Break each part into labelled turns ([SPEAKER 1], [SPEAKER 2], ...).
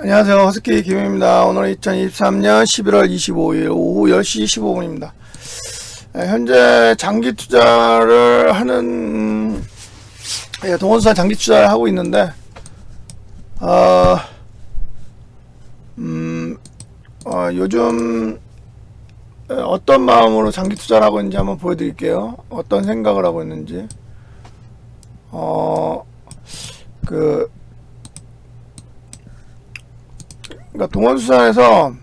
[SPEAKER 1] 안녕하세요. 허스키 김입니다. 오늘 2023년 11월 25일 오후 10시 15분입니다. 현재 장기 투자를 하는 예, 동원수사 장기 투자를 하고 있는데 어, 음, 어, 요즘 어떤 마음으로 장기 투자를 하고 있는지 한번 보여드릴게요. 어떤 생각을 하고 있는지. 어, 그, 그러니까 동원수사에서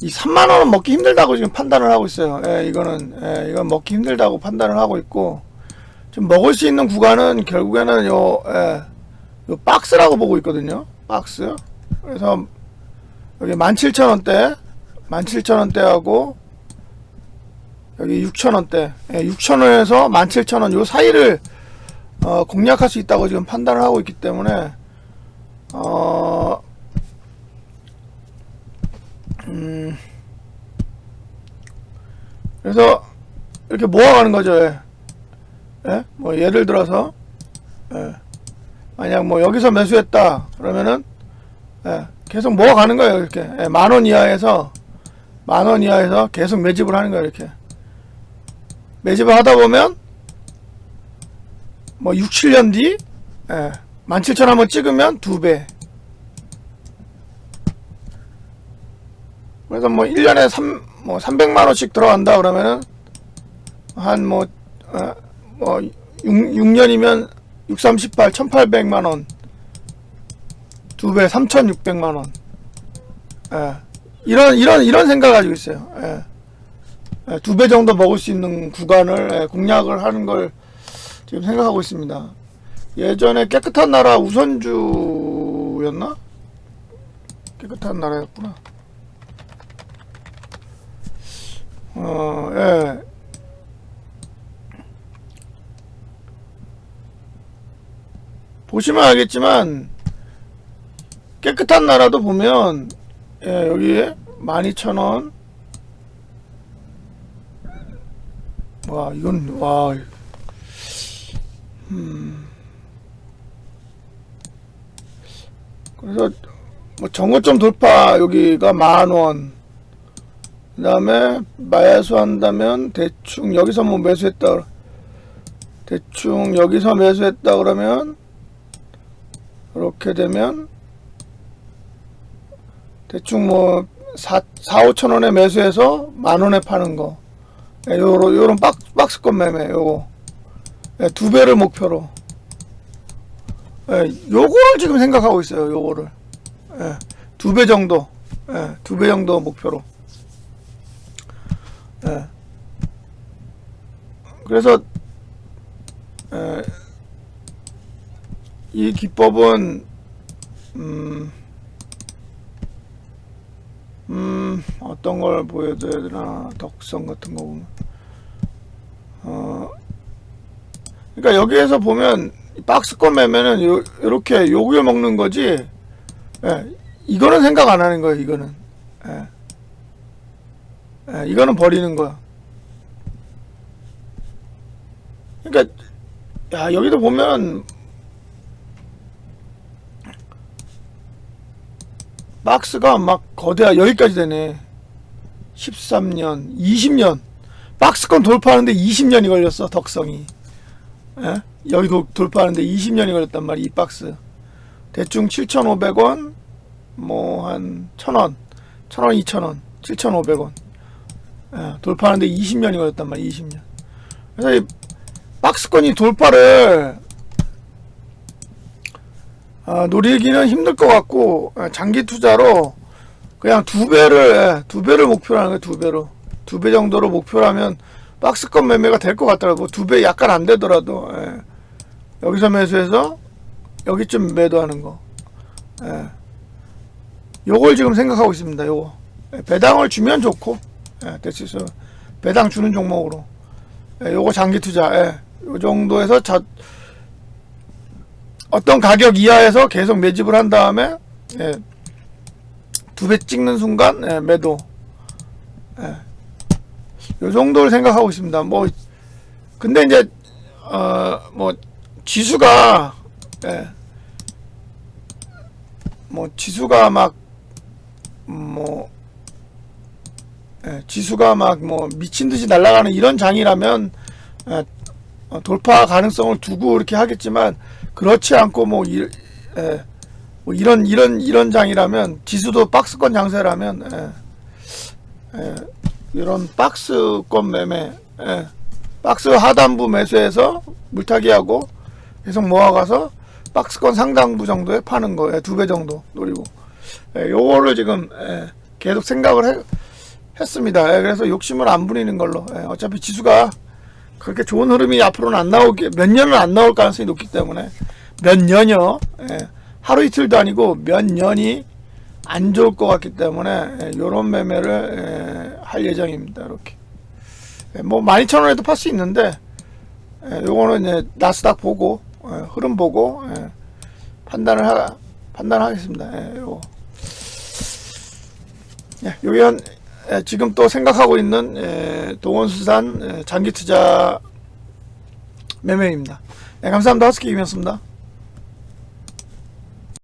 [SPEAKER 1] 이 3만 원은 먹기 힘들다고 지금 판단을 하고 있어요. 예, 이거는 예, 이건 먹기 힘들다고 판단을 하고 있고 좀 먹을 수 있는 구간은 결국에는 요, 예, 요 박스라고 보고 있거든요. 박스. 그래서 여기 17,000원대, 17,000원대하고 여기 6,000원대, 예, 6,000원에서 17,000원 요 사이를 어, 공략할 수 있다고 지금 판단을 하고 있기 때문에 어, 음, 그래서 이렇게 모아가는 거죠. 예. 예? 뭐 예를 들어서 예. 만약 뭐 여기서 매수했다 그러면은 예. 계속 모아가는 거예요. 이렇게 예. 만원 이하에서 만원 이하에서 계속 매집을 하는 거예요. 이렇게 매집을 하다 보면 뭐 6, 7년 뒤 예. 17,000 한번 찍으면 두 배. 그래서 뭐 1년에 3, 뭐 300만 원씩 들어간다 그러면은 한 뭐, 어, 뭐 6, 6년이면 6, 38, 1800만 원. 두 배, 3600만 원. 예. 이런, 이런, 이런 생각 가지고 있어요. 예. 예, 두배 정도 먹을 수 있는 구간을 예, 공략을 하는 걸 지금 생각하고 있습니다. 예전에 깨끗한 나라 우선주였나? 깨끗한 나라였구나. 어, 예. 보시면 알겠지만, 깨끗한 나라도 보면, 예, 여기에 12,000원. 와, 이건, 와. 음. 그래서, 뭐, 정고점 돌파, 여기가 만원. 그 다음에 매수한다면 대충 여기서 뭐 매수했다 대충 여기서 매수했다 그러면 이렇게 되면 대충 뭐 4, 4 5천 원에 매수해서 만 원에 파는 거. 예, 요런 요런 박, 박스권 매매 요거. 예, 두 배를 목표로. 예, 요거를 지금 생각하고 있어요 요거를. 예, 두배 정도. 예, 두배 정도 목표로 그래서 에, 이 기법은 음, 음 어떤 걸 보여줘야 되나 덕성 같은 거 보면 어 그러니까 여기에서 보면 박스권 매매는 요, 요렇게 요구에 먹는 거지 예, 이거는 생각 안 하는 거예요 이거는 예. 예, 이거는 버리는 거야. 그러니까 야 여기도 보면 박스가 막 거대하 여기까지 되네. 13년, 20년 박스권 돌파하는데 20년이 걸렸어 덕성이. 예? 여기 도, 돌파하는데 20년이 걸렸단 말이야 이 박스. 대충 7,500원, 뭐 한 1,000원, 1,000원, 2,000원, 7,500원. 예, 돌파하는데 20년이 걸렸단 말이야 20년 그래서 이 박스권이 돌파를 아, 노리기는 힘들 것 같고 예, 장기 투자로 그냥 두 배를 예, 두 배를 목표로 하는 거예요 두 배로 두 배 정도로 목표로 하면 박스권 매매가 될 것 같더라고 두 배 약간 안 되더라도 예. 여기서 매수해서 여기쯤 매도하는 거 예. 요걸 지금 생각하고 있습니다 요거 예, 배당을 주면 좋고 예, 될수 있어. 배당 주는 종목으로. 예, 요거 장기 투자. 예, 요 정도에서 자, 어떤 가격 이하에서 계속 매집을 한 다음에 예, 두배 찍는 순간 예, 매도. 예, 요 정도를 생각하고 있습니다. 뭐 근데 이제 어 뭐 지수가 예, 뭐 지수가 막뭐 예, 지수가 막 뭐 미친 듯이 날아가는 이런 장이라면 예, 어, 돌파 가능성을 두고 이렇게 하겠지만 그렇지 않고 뭐, 이, 예, 뭐 이런 이런 이런 장이라면 지수도 박스권 장세라면 예, 예, 이런 박스권 매매 예, 박스 하단부 매수해서 물타기하고 계속 모아가서 박스권 상단부 정도에 파는 거예요 두 배 정도 노리고 예, 요거를 지금 예, 계속 생각을 해- 했습니다. 예, 그래서 욕심을 안 부리는 걸로. 예, 어차피 지수가 그렇게 좋은 흐름이 앞으로는 안 나오기, 몇 년은 안 나올 가능성이 높기 때문에 몇 년여, 예, 하루 이틀도 아니고 몇 년이 안 좋을 것 같기 때문에 이런 매매를 예, 할 예정입니다. 이렇게. 예, 뭐 12,000원에도 팔 수 있는데 예, 요거는 이제 나스닥 보고 예, 흐름 보고 예, 판단을 하, 판단하겠습니다. 예, 요거. 예, 요게 한 예, 지금 또 생각하고 있는 예, 동원수산 예, 장기 투자 매매입니다. 예, 감사합니다. 허스키 김이었습니다.